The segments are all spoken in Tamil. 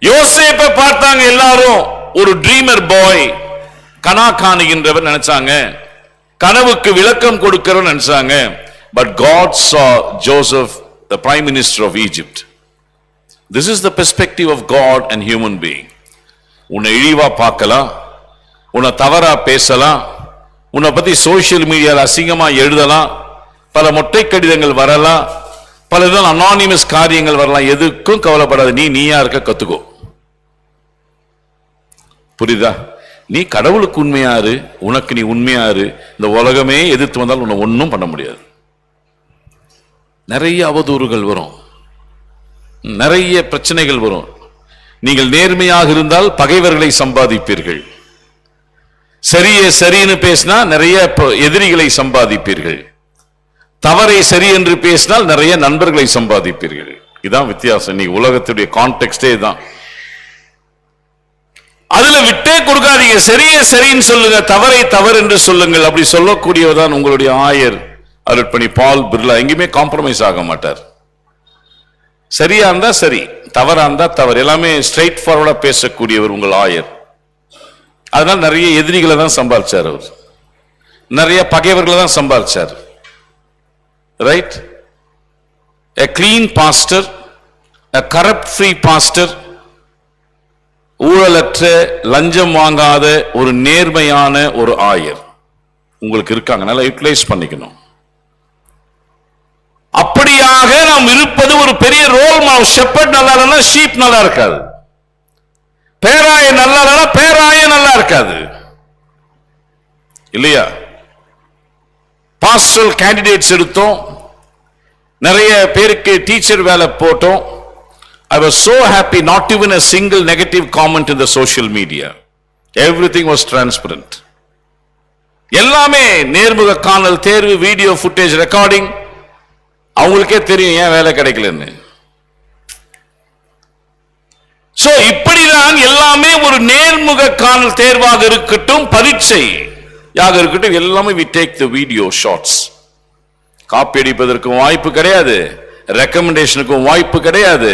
யோசேப்பை பார்த்தாங்க எல்லாரும். ஒரு ட்ரீமர் பாய் கனா காணுகின்றவர் நினைச்சாங்க. கனவுக்கு விளக்கம் கொடுக்கிறவர் நினைச்சாங்க. But God saw Joseph the prime minister of Egypt this is the perspective of God and human being உன்னை இழிவா பார்க்கலாம். உன்னை தவறா பேசலாம். உன்னை பத்தி சோசியல் மீடியாவில் அசிங்கமா எழுதலாம். பல மொட்டை கடிதங்கள் வரலாம். பல விதம் அனானிமஸ் காரியங்கள் வரலாம். எதுக்கும் கவலைப்படாது. நீ நீயா இருக்க கத்துக்கோ. புரியுதா? நீ கடவுளுக்கு உண்மையாரு உனக்கு நீ உண்மையாரு இந்த உலகமே எதிர்த்து வந்தால் உன்னை ஒன்றும் பண்ண முடியாது. நிறைய அவதூறுகள் வரும். நிறைய பிரச்சனைகள் வரும். நீங்கள் நேர்மையாக இருந்தால் பகைவர்களை சம்பாதிப்பீர்கள். சரியே சரின்னு பேசினா நிறைய எதிரிகளை சம்பாதிப்பீர்கள். தவறை சரி என்று பேசினால் நிறைய நண்பர்களை சம்பாதிப்பீர்கள். இதான் வித்தியாசம். இன்னைக்கு உலகத்துடைய கான்டெக்டே தான் சொல்லாதீங்க. சரியே சரின்னு சொல்லுங்க. தவறை தவறு என்று சொல்லுங்கள். அப்படி சொல்லக்கூடியவர்தான் உங்களுடைய ஆயர் அருட்பணி பால் பிர்லா. எங்கேயுமே காம்ப்ரமைஸ் ஆக மாட்டார். சரியா இருந்தா சரி. தவறா இருந்தா தவறு. எல்லாமே ஸ்ட்ரைட் ஃபார்வர்டா பேசக்கூடியவர் உங்கள் ஆயர். அதனால நிறைய எதிரிகளை தான் சம்பாதிச்சார் அவர். நிறைய பகைவர்களை தான் சம்பாதிச்சார். Right a clean pastor a corrupt free ஊழலற்ற லஞ்சம் வாங்காத ஒரு நேர்மையான ஒரு ஆயர். உங்களுக்கு இருக்காங்க நல்லா யூட்டிலைஸ் பண்ணிக்கணும். அப்படியாக நாம் இருப்பது ஒரு பெரிய ரோல் மாடல் ஷெப்பர்ட் நல்லா இல்லைன்னா ஷீப் நல்லா இருக்காது. பேராய நல்லா இல்லைன்னா பேராய நல்லா இருக்காது. இல்லையா? பாஸ்டல் கேண்டிடேட்ஸ் எடுத்தோம். நிறைய பேருக்கு டீச்சர் வேலை போட்டோம். I was so happy, not even a single negative comment in the social media. Everything was transparent. எல்லாமே நேர்முக காணல் தேர்வு வீடியோ ஃபுட்டேஜ் ரெக்கார்டிங் அவங்களுக்கே தெரியும் ஏன் வேலை கிடைக்கலன்னு சோ இப்படிதான் எல்லாமே ஒரு நேர்முக காணல் தேர்வாக இருக்கட்டும் பரீட்சை யாக இருக்கட்டும் எல்லாமே we take the video shorts copy அடிப்பதற்கும் வாய்ப்பு கிடையாது ரெக்கமெண்டேஷனுக்கும் வாய்ப்பு கிடையாது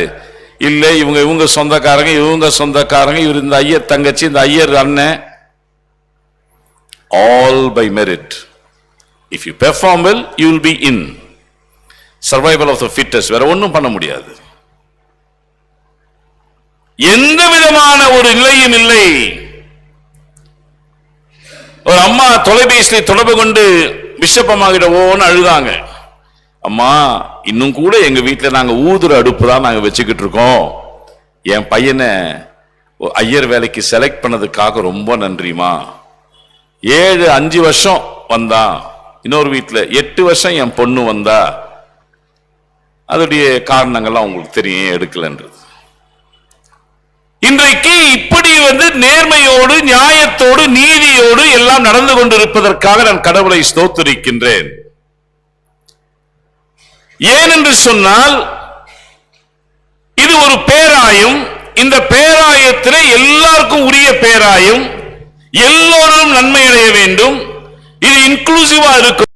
இல்லை இவங்க இவங்க சொந்தக்காரங்க இவங்க சொந்தக்காரங்க இவர் இந்த ஐயர் தங்கச்சி இந்த ஐயர் அண்ணன். All by merit if you perform well you will be in survival of the fittest வேற ஒன்றும் பண்ண முடியாது. எந்த விதமான ஒரு நிலையும் இல்லை. ஒரு அம்மா தொலைபேசியை தொடர்பு கொண்டு பிஷப் அம்மா கிட்ட ஓன்னு அழுதாங்க. அம்மா இன்னும் கூட எங்க வீட்டில் நாங்கள் ஊதுற அடுப்பு தான் நாங்கள் வச்சுக்கிட்டு இருக்கோம். என் பையனை ஐயர் வேலைக்கு செலக்ட் பண்ணதுக்காக ரொம்ப நன்றிமா ஏழு அஞ்சு வருஷம் வந்தான். இன்னொரு வீட்டில் எட்டு வருஷம் என் பொண்ணு வந்தா. அதோடைய காரணங்கள்லாம் உங்களுக்கு தெரியும் எடுக்கலன்றது. இன்றைக்கு இப்படி வந்து நேர்மையோடு நியாயத்தோடு நீதியோடு எல்லாம் நடந்து கொண்டிருப்பதற்காக நான் கடவுளை ஸ்தோத்தரிக்கின்றேன். ஏன் என்று சொன்னால் இது ஒரு பேராயம். இந்த பேராயத்திலே எல்லாருக்கும் உரிய பேராயம். எல்லோரும் நன்மை அடைய வேண்டும். இது இன்க்ளூசிவா இருக்கும்.